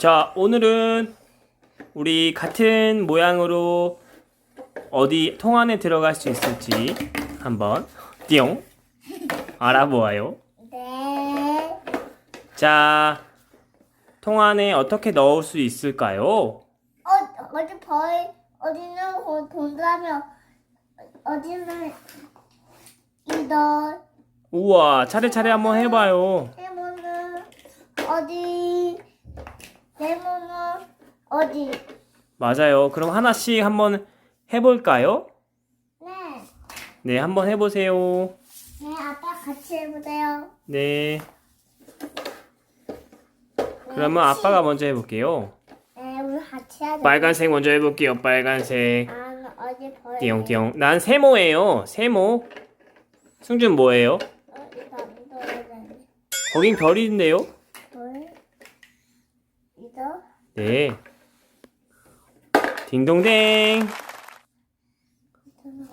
자, 오늘은 우리 같은 모양으로 어디 통 안에 들어갈 수 있을지 한번 띠용 알아보아요. 네. 자, 통 안에 어떻게 넣을 수 있을까요? 어, 어디 벌, 어디는 고- 동그라미, 어디는 이더, 우와, 차례차례 한번 해봐요. 레몬은 어디, 레몬은 어디. 맞아요. 그럼 하나씩 한번 해볼까요? 네. 네, 한번 해보세요. 네, 아빠 같이 해보세요. 네. 그러면 아빠가 먼저 해볼게요. 네, 우리 같이 돼. 빨간색 먼저 해볼게요. 빨간색. 아, 어디 벌. 띠용띠용. 난 세모예요. 세모. 승준 뭐예요? 어, 안. 거긴 별인데요? 벌. 이더. 네. 딩동댕.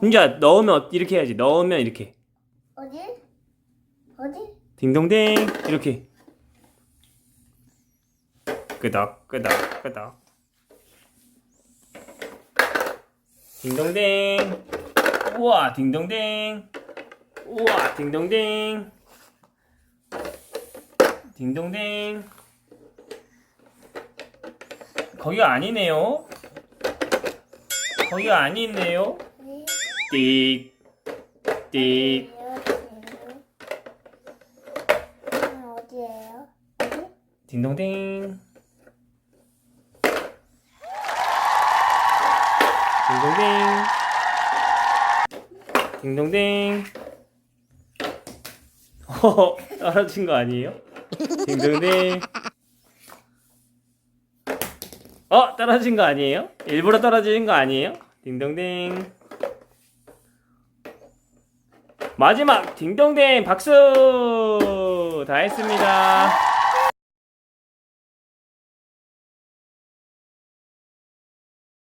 혼자 넣으면 이렇게 해야지. 넣으면 이렇게. 어디? 어디? 딩동댕. 이렇게. 끄덕, 끄덕, 끄덕. 딩동댕. 우와, 딩동댕. 우와, 딩동댕. 딩동댕. 거기가 아니네요. 거기가 아니네요. 네. 띡, 띡. 아, 어디예요? 어디? 딩동댕. 딩동댕. 딩동댕. 허허, 떨어진 거 아니에요? 딩동댕. 어, 떨어진 거 아니에요? 일부러 떨어진 거 아니에요? 딩동댕. 마지막 딩동댕 박수! 다 했습니다.